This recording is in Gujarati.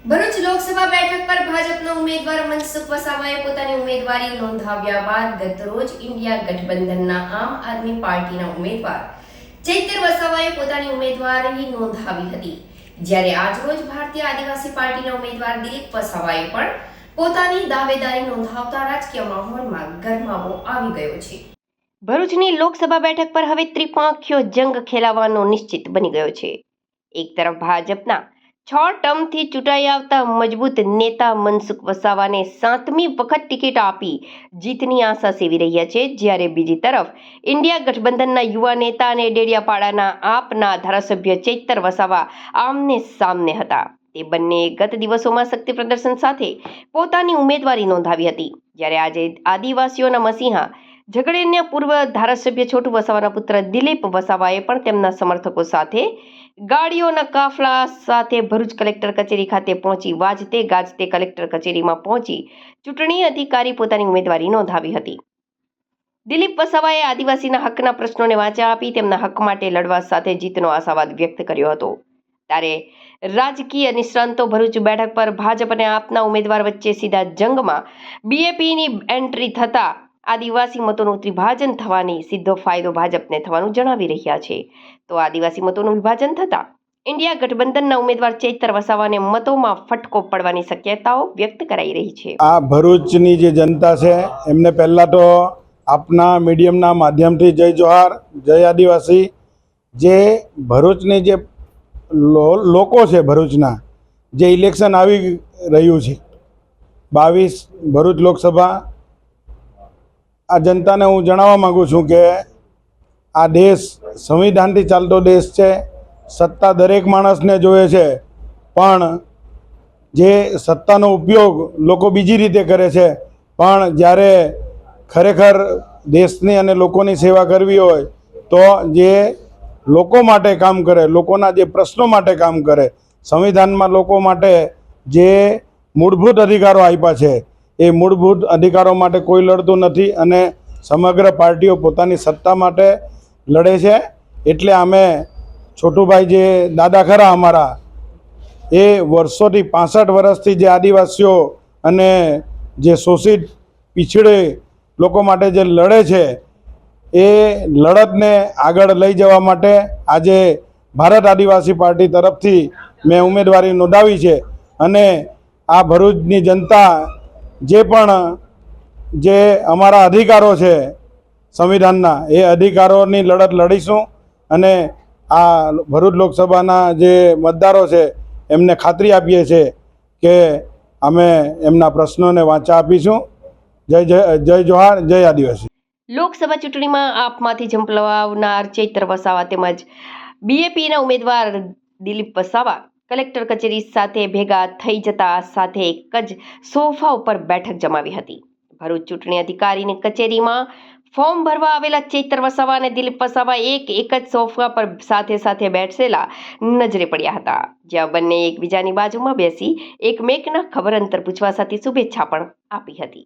ભરૂચ લોકસભા બેઠક પર ભાજપના ઉમેદવાર મનસુખ વસાવાએ પોતાની ઉમેદવારી નોંધાવ્યા બાદ ગતરોજ ઇન્ડિયા ગઠબંધનના આમ આદમી પાર્ટીના ઉમેદવાર ચૈતર વસાવાએ પોતાની ઉમેદવારી નોંધાવી હતી. જ્યારે આજરોજ ભારતીય આદિવાસી પાર્ટીના ઉમેદવાર દિલીપ વસાવાએ પણ પોતાની દાવેદારી નોંધાવતા રાજકીય માહોલમાં ગરમાવો આવી ગયો છે. ભરૂચની લોકસભા બેઠક પર હવે ત્રિપાંખ્યો જંગ ખેલાવાનો નિશ્ચિત બની ગયો છે. એક તરફ ભાજપના છ ટર્મથી ચૂંટાઈ આવતા મજબૂત નેતા મનસુખ વસાવાને સાતમી વખત ટિકિટ આપી જીતની આશા સેવી રહ્યા છે. જ્યારે બીજી તરફ ઇન્ડિયા ગઠબંધનના યુવા નેતા અને ડેડિયાપાડાના આપના ધારાસભ્ય ચૈતર વસાવા આમને સામને હતા. તે બંને ગત દિવસોમાં શક્તિ પ્રદર્શન સાથે પોતાની ઉમેદવારી નોંધાવી હતી. જ્યારે આજે આદિવાસીઓના મસીહા ઝઘડેના પૂર્વ ધારાસભ્ય છોટુ વસાવાના પુત્ર દિલીપ વસાવાએ પણ તેમના સમર્થકો સાથે ગાડીઓના કાફલા સાથે ભરૂચ કલેક્ટર કચેરી ખાતે પહોંચી વાજતે ગાજતે કલેક્ટર કચેરીમાં પહોંચી ચૂંટણી અધિકારી પોતાની ઉમેદવારી નોંધાવી હતી. દિલીપ વસાવાએ આદિવાસીના હકના પ્રશ્નોને વાંચા આપી તેમના હક માટે લડવા સાથે જીતનો આશાવાદ વ્યક્ત કર્યો હતો. ત્યારે રાજકીય નિષ્ણાંતો ભરૂચ બેઠક પર ભાજપ અને આપના ઉમેદવાર વચ્ચે સીધા જંગમાં બીએપીની એન્ટ્રી થતા આદિવાસી મતોનું ત્રિભાજન થવાની સીધો ફાયદો ભાજપને થવાનું જણાવી રહ્યા છે. તો આદિવાસી મતોનું વિભાજન થતા ઇન્ડિયા ગઠબંધનના ઉમેદવાર ચેતર વસાવાને મતોમાં ફટકો પડવાની શક્યતાઓ વ્યક્ત કરાઈ રહી છે. આ ભરૂચની જે જનતા છે, એમને પહેલાં તો આપના મીડિયમના માધ્યમથી જય જોહાર, જય આદિવાસી, જે ભરૂચની જે લોકો છે ભરૂચના, જે ઇલેક્શન આવી રહ્યું છે, બાવીસ ભરૂચ લોકસભા આ જનતાને હું જણાવવા માગું છું કે આ દેશ સંવિધાનથી ચાલતો દેશ છે, સત્તા દરેક માણસને જોઈએ છે, પણ જે સત્તાનો ઉપયોગ લોકો બીજી રીતે કરે છે, પણ જ્યારે ખરેખર દેશની અને લોકોની સેવા કરવી હોય, તો જે લોકો માટે કામ કરે, લોકોના જે પ્રશ્નો માટે કામ કરે, સંવિધાનમાં લોકો માટે જે મૂળભૂત અધિકારો આપ્યા છે એ મૂળભૂત અધિકારો માટે કોઈ લડતું નથી અને સમગ્ર પાર્ટીઓ પોતાની સત્તા માટે લડે છે. એટલે અમે છોટુભાઈ જે દાદા ખરા અમારા, એ વર્ષોથી પાસઠ વર્ષથી જે આદિવાસીઓ અને જે શોષિત, પીછડે લોકો માટે જે લડે છે, એ લડતને આગળ લઈ જવા માટે આજે ભારત આદિવાસી પાર્ટી તરફથી મેં ઉમેદવારી નોંધાવી છે અને આ ભરૂચની જનતા જે પણ, જે અમારા અધિકારો છે સંવિધાનના, એ અધિકારોની લડત લડીશું અને આ ભરૂચ લોકસભાના જે મતદારો છે, એમને ખાતરી આપીએ છીએ કે અમે એમના પ્રશ્નોને વાંચા આપીશું. જય જય જય જોહાર, જય આદિવાસી. લોકસભા ચૂંટણીમાં આપમાંથી ઝંપલાવનાર ચૈત્ર વસાવા તેમજ બીએપીના ઉમેદવાર દિલીપ વસાવા કલેક્ટર કચેરી સાથે ભેગા થઈ જતા સાથે એક જ સોફા ઉપર બેઠક જમાવી હતી. ભરૂચ ચૂંટણી અધિકારીની કચેરીમાં ફોર્મ ભરવા આવેલા ચેતર વસાવા અને દિલીપ વસાવા એક એક જ સોફા પર સાથે સાથે બેઠેલા નજરે પડ્યા હતા. જ્યાં બંને એકબીજાની બાજુમાં બેસી એકમેકના ખબર અંતર પૂછવા સાથે શુભેચ્છા પણ આપી હતી.